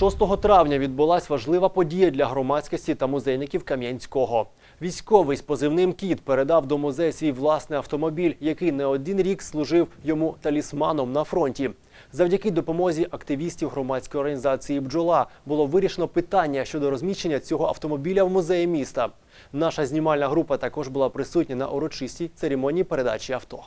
6 травня відбулась важлива подія для громадськості та музейників Кам'янського. Військовий з позивним Кіт передав до музею свій власний автомобіль, який не один рік служив йому талісманом на фронті. Завдяки допомозі активістів громадської організації Бджола було вирішено питання щодо розміщення цього автомобіля в музеї міста. Наша знімальна група також була присутня на урочистій церемонії передачі авто.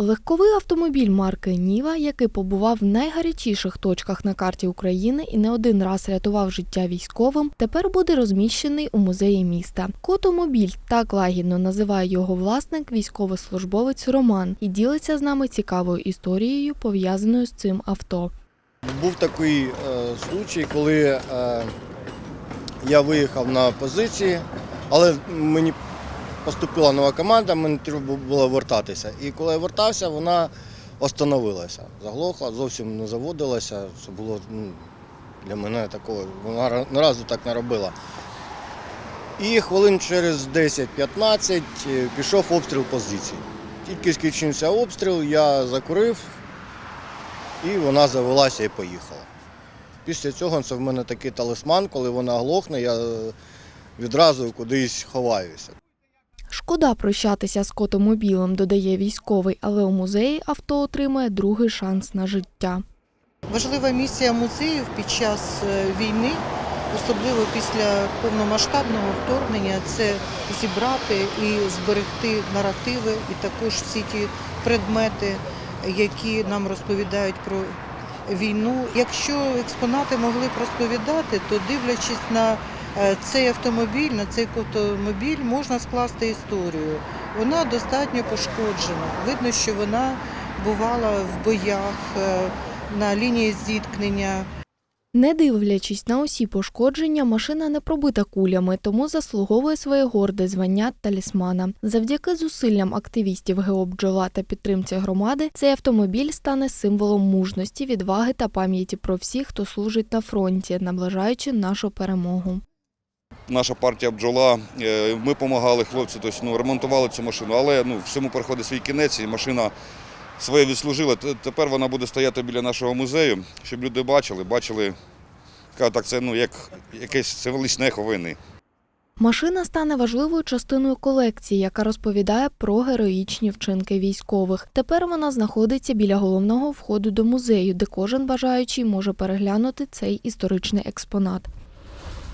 Легковий автомобіль марки Ніва, який побував в найгарячіших точках на карті України і не один раз рятував життя військовим, тепер буде розміщений у музеї міста. Котомобіль так лагідно називає його власник, військовослужбовець Роман, і ділиться з нами цікавою історією, пов'язаною з цим авто. Був такий е, случай, коли е, я виїхав на позиції, але мені поступила нова команда, мені треба було вертатися. І коли я вертався, вона остановилася, заглохла, зовсім не заводилася. Це було ну, для мене такого, вона ра- ні разу так не робила. І хвилин через 10-15 е, пішов обстріл позиції. Тільки скінчився обстріл, я закурив, і вона завелася і поїхала. Після цього це в мене такий талисман, коли вона глохне, я е, відразу кудись ховаюся. Шкода прощатися з котомобілем, додає військовий, але у музеї авто отримає другий шанс на життя. Важлива місія музеїв під час е, війни, особливо після повномасштабного вторгнення, це зібрати і зберегти наративи, і також всі ті предмети, які нам розповідають про війну. Якщо експонати могли б розповідати, то дивлячись на цей автомобіль, на цей автомобіль, можна скласти історію. Вона достатньо пошкоджена. Видно, що вона бувала в боях. е, на лінії зіткнення. Не дивлячись на усі пошкодження, машина не пробита кулями, тому заслуговує своє горде звання талісмана. Завдяки зусиллям активістів ГО «Бджола» та підтримці громади, цей автомобіль стане символом мужності, відваги та пам'яті про всіх, хто служить на фронті, наближаючи нашу перемогу. Наша партія бджола. е, Ми допомагали хлопцю, тобто, ну, ремонтували цю машину, але ну, всьому приходить свій кінець, і машина своє відслужила. Тепер вона буде стояти біля нашого музею, щоб люди бачили, бачили, так це ну, як якесь символічне ехо війни. Машина стане важливою частиною колекції, яка розповідає про героїчні вчинки військових. Тепер вона знаходиться біля головного входу до музею, де кожен бажаючий може переглянути цей історичний експонат.